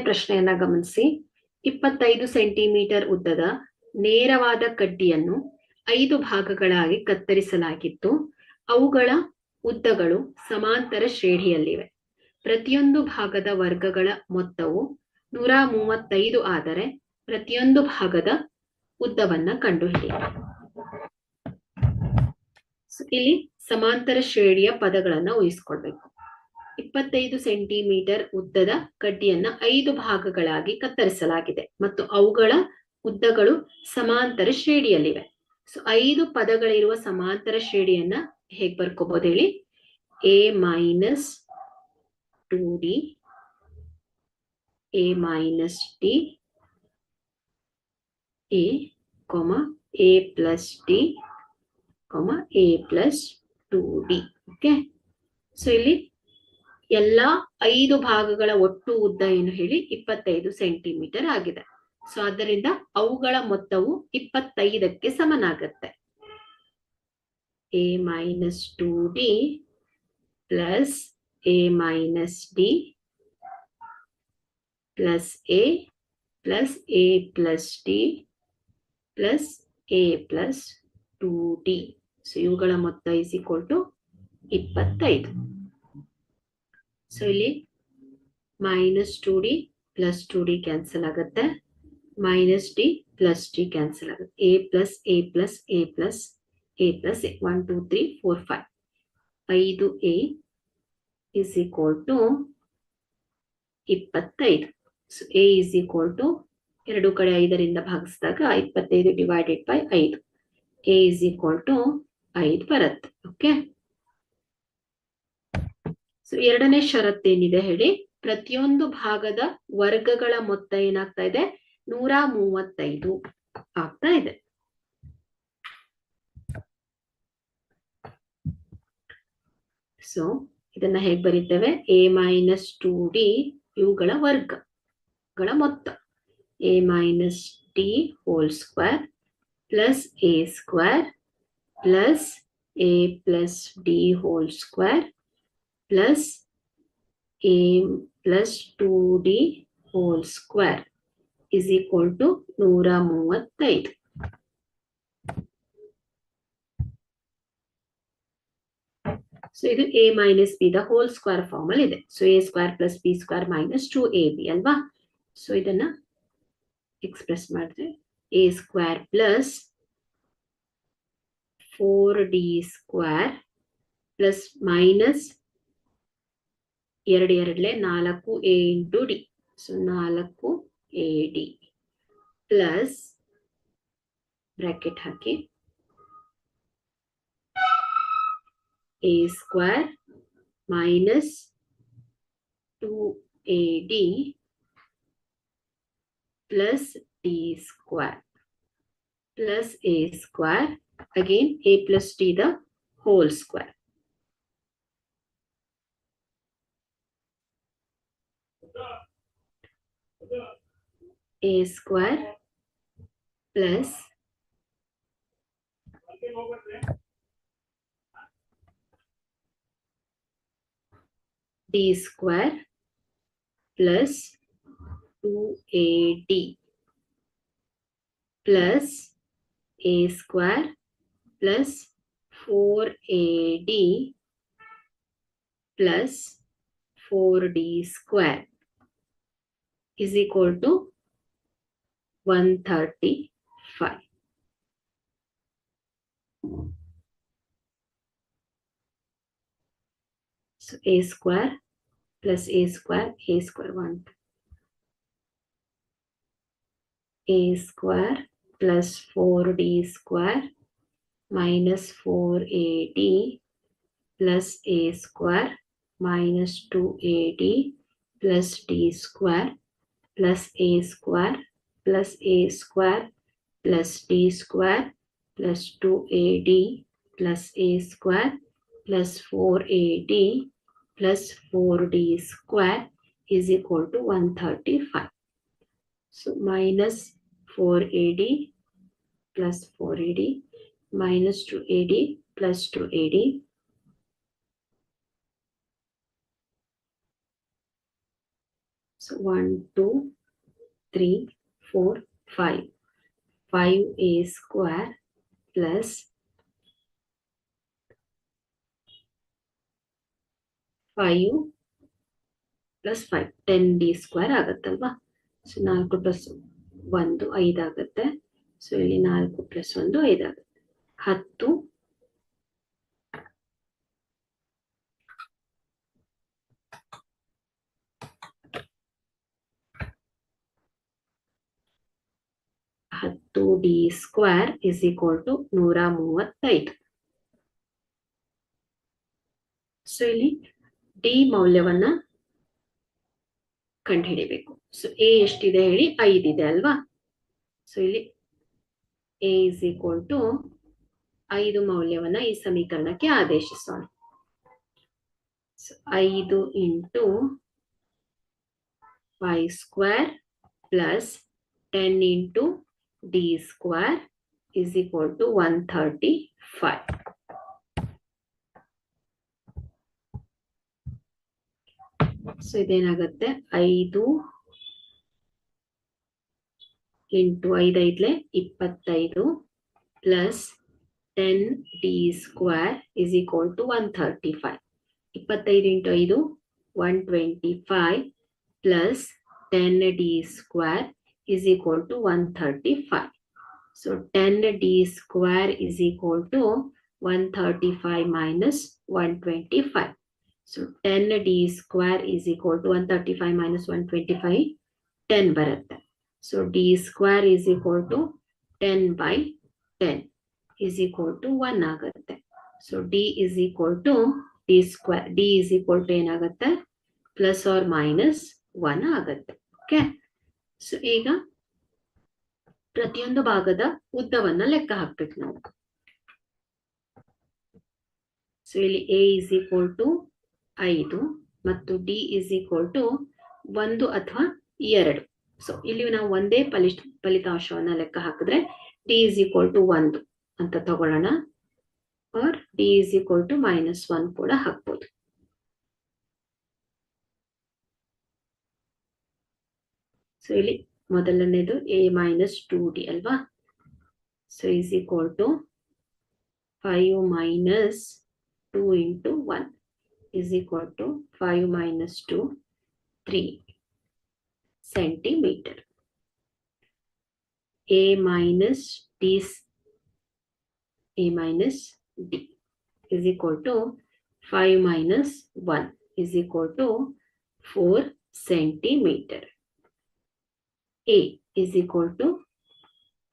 ಪ್ರಶ್ನೆಯನ್ನ ಗಮನಿಸಿ. ಇಪ್ಪತ್ತೈದು ಸೆಂಟಿಮೀಟರ್ ಉದ್ದದ ನೇರವಾದ ಕಡ್ಡಿಯನ್ನು ಐದು ಭಾಗಗಳಾಗಿ ಕತ್ತರಿಸಲಾಗಿತ್ತು. ಅವುಗಳ ಉದ್ದಗಳು ಸಮಾಂತರ ಶ್ರೇಣಿಯಲ್ಲಿವೆ. ಪ್ರತಿಯೊಂದು ಭಾಗದ ವರ್ಗಗಳ ಮೊತ್ತವು ನೂರ ಮೂವತ್ತೈದು ಆದರೆ ಪ್ರತಿಯೊಂದು ಭಾಗದ ಉದ್ದವನ್ನ ಕಂಡುಹಿಡಿ ಇಲ್ಲಿ ಸಮಾಂತರ ಶ್ರೇಣಿಯ ಪದಗಳನ್ನ ಊಹಿಸ್ಕೊಳ್ಬೇಕು ಇಪ್ಪತ್ತೈದು ಸೆಂಟಿಮೀಟರ್ ಉದ್ದದ ಕಡ್ಡಿಯನ್ನ ಐದು ಭಾಗಗಳಾಗಿ ಕತ್ತರಿಸಲಾಗಿದೆ ಮತ್ತು ಅವುಗಳ ಉದ್ದಗಳು ಸಮಾಂತರ ಶ್ರೇಣಿಯಲ್ಲಿವೆ. ಸೊ ಐದು ಪದಗಳಿರುವ ಸಮಾಂತರ ಶ್ರೇಣಿಯನ್ನ ಹೇಗ್ ಬರ್ಕೋಬಹುದು ಹೇಳಿ? A minus two D A minus D A comma A plus D comma A plus two D okay so ಇಲ್ಲಿ ಎಲ್ಲಾ ಐದು ಭಾಗಗಳ ಒಟ್ಟು ಉದ್ದ ಏನು ಹೇಳಿ? ಇಪ್ಪತ್ತೈದು ಸೆಂಟಿಮೀಟರ್ ಆಗಿದೆ. ಸೊ ಆದ್ದರಿಂದ ಅವುಗಳ ಮೊತ್ತವು ಇಪ್ಪತ್ತೈದಕ್ಕೆ ಸಮನಾಗತ್ತೆ. A minus two D plus A minus D plus A plus A plus D plus A plus two D so ಇವುಗಳ ಮೊತ್ತ ಇಸ್ ಈಕ್ವಲ್ ಟು ಇಪ್ಪತ್ತೈದು. ಸೊ ಇಲ್ಲಿ minus two D plus two D cancel ಆಗುತ್ತೆ. Minus D plus D cancel ಆಗುತ್ತೆ. A plus A plus A plus A plus one two three four five ಐದು A is equal to ಇಪ್ಪತ್ತೈದು. So A is equal to ಎರಡು ಕಡೆ ಐದರಿಂದ ಭಾಗಿಸಿದಾಗ ಇಪ್ಪತ್ತೈದು divided by ಐದು. ಎ ಇಸ್ ಈಕ್ವಲ್ ಟು ಐದು ಬರುತ್ತೆ. ಓಕೆ ಸೊ ಎರಡನೇ ಷರತ್ತೇನಿದೆ ಹೇಳಿ? ಪ್ರತಿಯೊಂದು ಭಾಗದ ವರ್ಗಗಳ ಮೊತ್ತ ಏನಾಗ್ತಾ ಇದೆ? ನೂರ ಮೂವತ್ತೈದು ಆಗ್ತಾ ಇದೆ. ಸೊ ಇದನ್ನ ಹೇಗ್ ಬರೀತೇವೆ? ಎ ಮೈನಸ್ ಟು ಡಿ ಇವುಗಳ ವರ್ಗಗಳ ಮೊತ್ತ. A minus D whole square plus A square plus A plus D whole square A plus two D whole square is equal to ನೂರ ಮೂವತ್ತೈದು ಸೊ ಇದು A minus B the whole square form ಅಲ್ಲಿ ಇದೆ. So A square plus B square minus two A B ಅಲ್ವಾ? So ಇದನ್ನ express ಮಾಡಿದ್ರೆ A square plus four D square plus minus ಎರಡು ಎರಡ್ಲೆ ನಾಲ್ಕು ಎ ಇಂಟು ಡಿ ಸೊ ನಾಲ್ಕು A D plus bracket hockey A square minus two A D plus D square plus A square again a plus d the whole square. A square plus d square plus 2ad plus a square plus 4ad plus 4d square is equal to 135. So a square plus a square, a square 1. a square plus 4d square minus 4ad plus a square minus 2ad plus d square plus a square plus a square plus d square plus 2ad plus a square plus 4ad plus 4d square is equal to 135. So minus 4ad plus 4ad minus 2ad plus 2ad so 1 2 3 four five five A square plus five plus five ten D square ಆಗುತ್ತಲ್ವಾ? So ನಾಲ್ಕು plus ಒಂದು ಐದಾಗುತ್ತೆ. So ಇಲ್ಲಿ ನಾಲ್ಕು plus ಒಂದು ಐದಾಗುತ್ತೆ. ಹತ್ತು ಹತ್ತು D square is equal to ನೂರ ಮೂವತ್ತೈದು. ಸೊ ಇಲ್ಲಿ ಡಿ ಮೌಲ್ಯವನ್ನ ಕಂಡುಹಿಡಿಬೇಕು. ಸೊ ಎ ಎಷ್ಟಿದೆ ಹೇಳಿ? ಐದಿದೆ ಅಲ್ವಾ? ಸೊ ಇಲ್ಲಿ ಎ ಇಸ್ ಈಕ್ವಲ್ ಟು ಐದು ಮೌಲ್ಯವನ್ನ ಈ ಸಮೀಕರಣಕ್ಕೆ ಆದೇಶಿಸೋಣ. ಸೊ ಐದು into five square plus ten into is equal to one thirty five so ಇದೇನಾಗುತ್ತೆ? ಐದು ಇಂಟು ಐದೈದ್ಲೆ ಇಪ್ಪತ್ತೈದು plus ten D square is equal to one thirty five ಇಪ್ಪತ್ತೈದು ಇಂಟು ಐದು one twenty five plus ten D square is equal to 135. So 10 d square is equal to 135 minus 125. So 10 d square is equal to 135 minus 125, 10 ಬರುತ್ತೆ. So d square is equal to 10 by 10 is equal to 1 ಆಗುತ್ತೆ. So d is equal to d square, d is equal to ಏನಾಗುತ್ತೆ? Plus or minus 1 ಆಗುತ್ತೆ. Okay. So ಈಗ ಪ್ರತಿಯೊಂದು ಭಾಗದ ಉದ್ದವನ್ನ ಲೆಕ್ಕ ಹಾಕ್ಬೇಕು ನಾವು. ಸೊ ಇಲ್ಲಿ ಎ ಇಸ್ ಈಕ್ವಲ್ ಟು ಐದು ಮತ್ತು ಡಿ ಇಸ್ ಈಕ್ವಲ್ ಟು ಒಂದು ಅಥವಾ ಎರಡು. ಸೊ ಇಲ್ಲಿ ನಾವು ಒಂದೇ ಫಲಿಷ್, ಫಲಿತಾಂಶವನ್ನ ಲೆಕ್ಕ ಹಾಕಿದ್ರೆ ಡಿ ಇಸ್ ಈಕ್ವಲ್ ಟು ಒಂದು ಅಂತ ತಗೊಳ್ಳೋಣ. Or D is equal to minus one ಕೂಡ ಹಾಕ್ಬೋದು. ಸೊ ಇಲ್ಲಿ ಮೊದಲನೇದು ಎ ಮೈನಸ್ ಟೂ ಡಿ ಅಲ್ವಾ? So is equal to five minus two into one is equal to five minus two three centimetre A minus D A minus D is equal to five minus one is equal to four centimetre A is equal to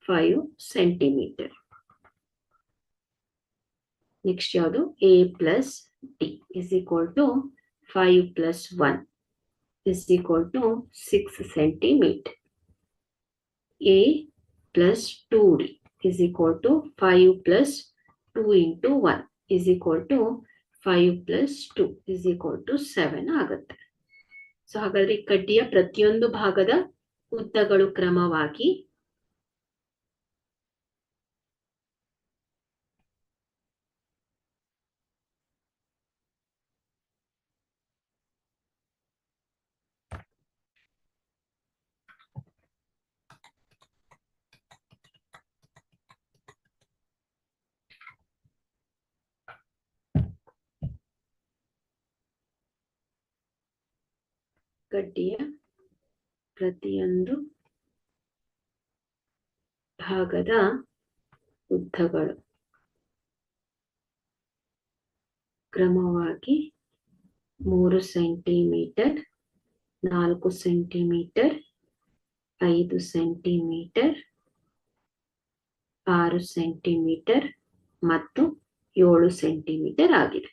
5 centimeter. Next ಯಾವುದು A plus D is equal to 5 plus 1 is equal to 6 centimeter. A plus 2D is equal to 5 plus 2 into 1 is equal to 5 plus 2 is equal to 7 ಆಗುತ್ತೆ. So ಹಾಗಾದ್ರೆ ಕಡ್ಡಿಯ ಪ್ರತಿಯೊಂದು ಭಾಗದ ಉದ್ದಗಳು ಕ್ರಮವಾಗಿ ಗಡ್ಡಿಯ ಪ್ರತಿಯೊಂದು ಭಾಗದ ಉದ್ದಗಳು. ಕ್ರಮವಾಗಿ ಮೂರು ಸೆಂಟಿಮೀಟರ್, ನಾಲ್ಕು ಸೆಂಟಿಮೀಟರ್, ಐದು ಸೆಂಟಿಮೀಟರ್, ಆರು ಸೆಂಟಿಮೀಟರ್ ಮತ್ತು ಏಳು ಸೆಂಟಿಮೀಟರ್ ಆಗಿದೆ.